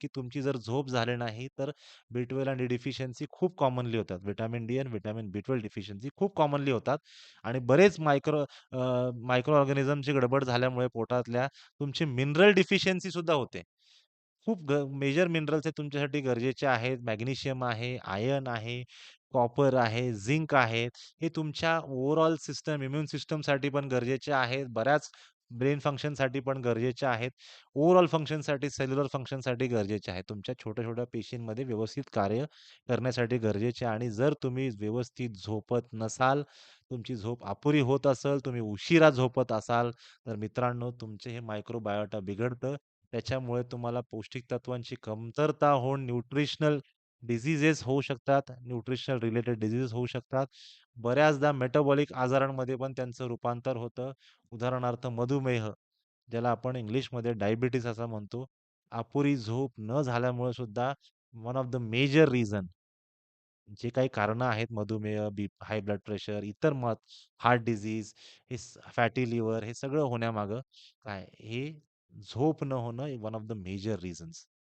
की तुमची जर झोप झाली नाही, तर बी12 आणि डिफिशियन्सी खूप कॉमनली होतात. व्हिटॅमिन डी आणि व्हिटॅमिन बी12 डेफिशियन्सी खूप कॉमनली होतात आणि बरेच मायक्रो मायक्रो ऑर्गॅनिझमची गडबड झाल्यामुळे पोटातल्या तुमची मिनरल डिफिशियन्सी सुद्धा होते. खूप ग मेजर मिनरल्स हे तुमच्यासाठी गरजेचे आहेत. मॅग्नेशियम आहे, आयर्न आहे, कॉपर आहे, झिंक आहे. हे तुमच्या ओव्हरऑल सिस्टम, इम्यून सिस्टमसाठी पण गरजेचे आहेत. बऱ्याच ब्रेन फंक्शनसाठी पण गरजेचे आहेत. ओव्हरऑल फंक्शनसाठी, सेल्युलर फंक्शनसाठी गरजेचे आहेत. तुमच्या छोट्या-छोट्या पेशींमध्ये व्यवस्थित कार्य करण्यासाठी गरजेचे आणि जर तुम्ही व्यवस्थित झोपत नसाल, तुमची झोप अपुरी होत असेल, तुम्ही उशिरा झोपत असाल, तर मित्रांनो तुमचे हे मायक्रोबायोटा बिघडतं. त्याच्यामुळे तुम्हाला पौष्टिक तत्वांची कमतरता होऊन न्यूट्रिशनल डिझिजेस होऊ शकतात. न्यूट्रिशनल रिलेटेड डिसीजेस होऊ शकतात. बऱ्याचदा मेटाबॉलिक आजारांमध्ये पण त्यांचं रूपांतर होतं. उदाहरणार्थ मधुमेह, ज्याला आपण इंग्लिशमध्ये डायबिटीज असं म्हणतो. अपुरी झोप न झाल्यामुळे सुद्धा one of the major reason जे काही कारणं आहेत मधुमेह, बी हाय ब्लड प्रेशर, इतर मत हार्ट डिझीज हे फॅटी लिव्हर हे सगळं होण्यामागं काय हे झोप न होणं one of the major reasons.